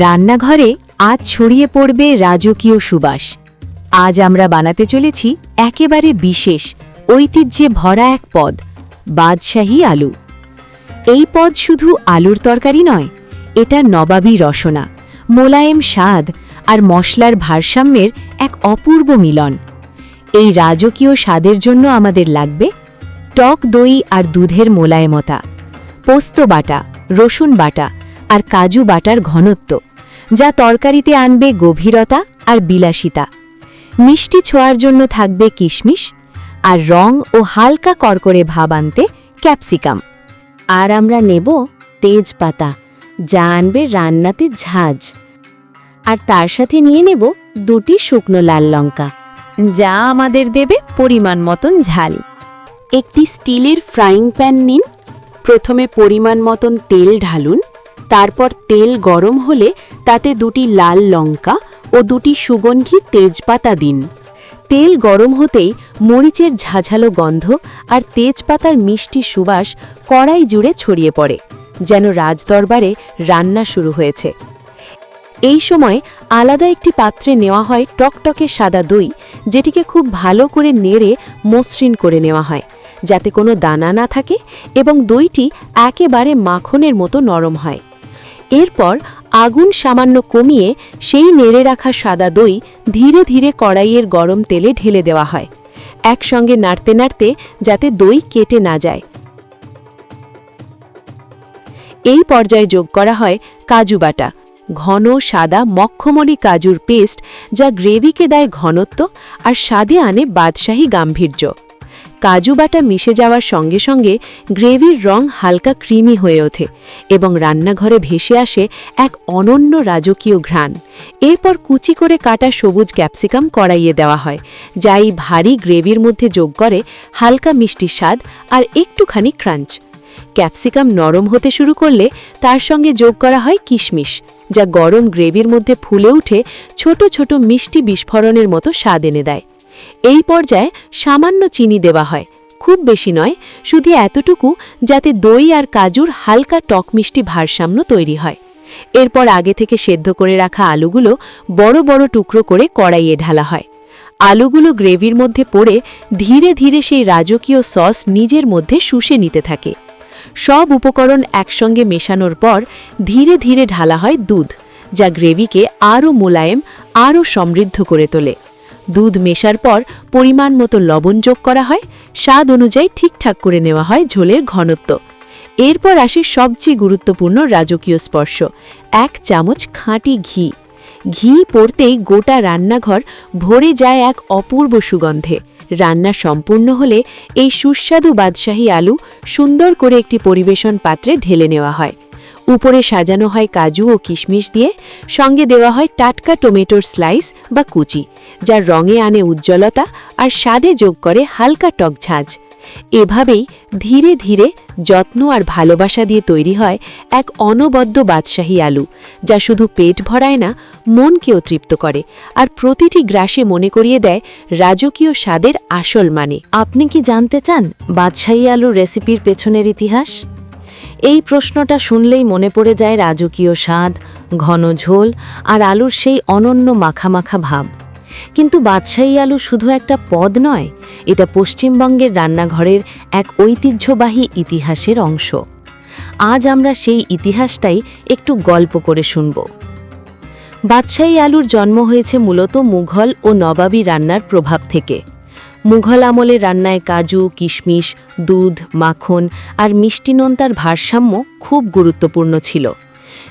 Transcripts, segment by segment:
রান্নাঘরে আজ ছড়িয়ে পড়বে রাজকীয় সুবাস। আজ আমরা বানাতে চলেছি একেবারে বিশেষ, ঐতিহ্যে ভরা এক পদ, বাদশাহী আলু। এই পদ শুধু আলুর তরকারি নয়, এটা নবাবী রসনা, মোলায়েম স্বাদ আর মশলার ভারসাম্যের এক অপূর্ব মিলন। এই রাজকীয় স্বাদের জন্য আমাদের লাগবে টক দই আর দুধের মোলায়েমতা, পোস্ত বাটা, রসুন বাটা আর কাজু বাটার ঘনত্ব, যা তরকারিতে আনবে গভীরতা আর বিলাসিতা। মিষ্টি ছোঁয়ার জন্য থাকবে কিশমিশ আর রং ও হালকা করকরে ভাব আনতে ক্যাপসিকাম। আর আমরা নেব তেজপাতা, যা আনবে রান্নাতে ঝাঁজ। আর তার সাথে নিয়ে নেব দুটি শুকনো লাল লঙ্কা, যা আমাদের দেবে পরিমাণ মতন ঝাল। একটি স্টিলের ফ্রাইং প্যান নিন, প্রথমে পরিমাণ মতন তেল ঢালুন তারপর তেল গরম হলে তাতে দুটি লাল লঙ্কা ও দুটি সুগন্ধি তেজপাতা দিন। তেল গরম হতেই মরিচের ঝাঝালো গন্ধ আর তেজপাতার মিষ্টি সুবাস কড়াই জুড়ে ছড়িয়ে পড়ে, যেন রাজদরবারে রান্না শুরু হয়েছে। এই সময় আলাদা একটি পাত্রে নেওয়া হয় টকটকে সাদা দই, যেটিকে খুব ভালো করে নেড়ে মসৃণ করে নেওয়া হয়, যাতে কোনো দানা না থাকে এবং দইটি একেবারে মাখনের মতো নরম হয়। এরপর আগুন সামান্য কমিয়ে সেই নেড়ে রাখা সাদা দই ধীরে ধীরে কড়াইয়ের গরম তেলে ঢেলে দেওয়া হয়, একসঙ্গে নাড়তে নাড়তে যাতে দই কেটে না যায়। এই পর্যায়ে যোগ করা হয় কাজু বাটা, ঘন, সাদা, মক্ষমলি কাজুর পেস্ট যা গ্রেভিকে দেয় ঘনত্ব আর স্বাদে আনে বাদশাহী গাম্ভীর্য। কাজু বাটা মিশে যাওয়ার সঙ্গে সঙ্গে গ্রেভির রং হালকা ক্রিমি হয়ে ওঠে এবং রান্নাঘরে ভেসে আসে এক অনন্য রাজকীয় ঘ্রাণ। এরপর কুচি করে কাটা সবুজ ক্যাপসিকাম কড়াইয়ে দেওয়া হয়, যা এই ভারী গ্রেভির মধ্যে যোগ করে হালকা মিষ্টি স্বাদ আর একটুখানি ক্রাঞ্চ। ক্যাপসিকাম নরম হতে শুরু করলে তার সঙ্গে যোগ করা হয় কিশমিশ, যা গরম গ্রেভির মধ্যে ফুলে উঠে ছোট ছোট মিষ্টি বিস্ফোরণের মতো স্বাদ এনে দেয়। এই পর্যায়ে সামান্য চিনি দেওয়া হয়। খুব বেশি নয়, শুধু এতটুকু যাতে দই আর কাজুর হালকা টক মিষ্টি ভারসাম্য তৈরি হয়। এরপর আগে থেকে সেদ্ধ করে রাখা আলুগুলো বড় বড় টুকরো করে কড়াইয়ে ঢালা হয়। আলুগুলো গ্রেভির মধ্যে পড়ে ধীরে ধীরে সেই রাজকীয় সস নিজের মধ্যে শুষে নিতে থাকে। সব উপকরণ একসঙ্গে মেশানোর পর ধীরে ধীরে ঢালা হয় দুধ, যা গ্রেভিকে আরও মোলায়েম, আরও সমৃদ্ধ করে তোলে। দুধ মেশার পর পরিমাণ মতো লবণ যোগ করা হয়, স্বাদ অনুযায়ী ঠিকঠাক করে নেওয়া হয় ঝোলের ঘনত্ব। এরপর আসে সবচেয়ে গুরুত্বপূর্ণ রাজকীয় স্পর্শ, এক চামচ খাঁটি ঘি। ঘি পড়তেই গোটা রান্নাঘর ভরে যায় এক অপূর্ব সুগন্ধে। রান্না সম্পূর্ণ হলে এই সুস্বাদু বাদশাহী আলু সুন্দর করে একটি পরিবেশন পাত্রে ঢেলে নেওয়া হয়। উপরে সাজানো হয় কাজু ও কিশমিশ দিয়ে, সঙ্গে দেওয়া হয় টাটকা টমেটোর স্লাইস বা কুচি, যার রঙে আনে উজ্জ্বলতা আর স্বাদে যোগ করে হালকা টক ঝাঁঝ এভাবেই ধীরে ধীরে যত্ন আর ভালোবাসা দিয়ে তৈরি হয় এক অনবদ্য বাদশাহী আলু, যা শুধু পেট ভরায় না, মনকেও তৃপ্ত করে আর প্রতিটি গ্রাসে মনে করিয়ে দেয় রাজকীয় স্বাদের আসল মানে। আপনি কি জানতে চান বাদশাহী আলুর রেসিপির পেছনের ইতিহাস? এই প্রশ্নটা শুনলেই মনে পড়ে যায় রাজকীয় স্বাদ, ঘন ঝোল আর আলুর সেই অনন্য মাখামাখা ভাব। কিন্তু বাদশাহী আলু শুধু একটা পদ নয়, এটা পশ্চিমবঙ্গের রান্নাঘরের এক ঐতিহ্যবাহী ইতিহাসের অংশ। আজ আমরা সেই ইতিহাসটাই একটু গল্প করে শুনব। বাদশাহী আলুর জন্ম হয়েছে মূলত মুঘল ও নবাবী রান্নার প্রভাব থেকে। মুঘল আমলে রান্নায় কাজু, কিশমিশ, দুধ, মাখন আর মিষ্টি নোনতার ভারসাম্য খুব গুরুত্বপূর্ণ ছিল।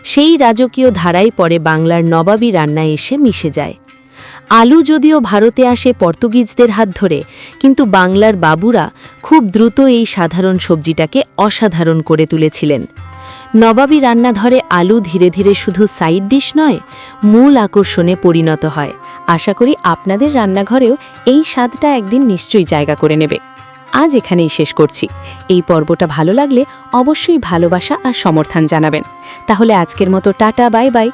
সেই রাজকীয় ধারাই পরে বাংলার নবাবী রান্নায় এসে মিশে যায়। আলু যদিও ভারতে আসে পর্তুগিজদের হাত ধরে, কিন্তু বাংলার বাবুরা খুব দ্রুত এই সাধারণ সবজিটাকে অসাধারণ করে তুলেছিলেন। নবাবী রান্নাঘরে আলু ধীরে ধীরে শুধু সাইড ডিশ নয়, মূল আকর্ষণে পরিণত হয়। আশা করি আপনাদের রান্নাঘরেও এই স্বাদটা একদিন নিশ্চয়ই জায়গা করে নেবে। আজ এখানেই শেষ করছি। এই পর্বটা ভালো লাগলে অবশ্যই ভালোবাসা আর সমর্থন জানাবেন। তাহলে আজকের মতো টাটা, বাই বাই।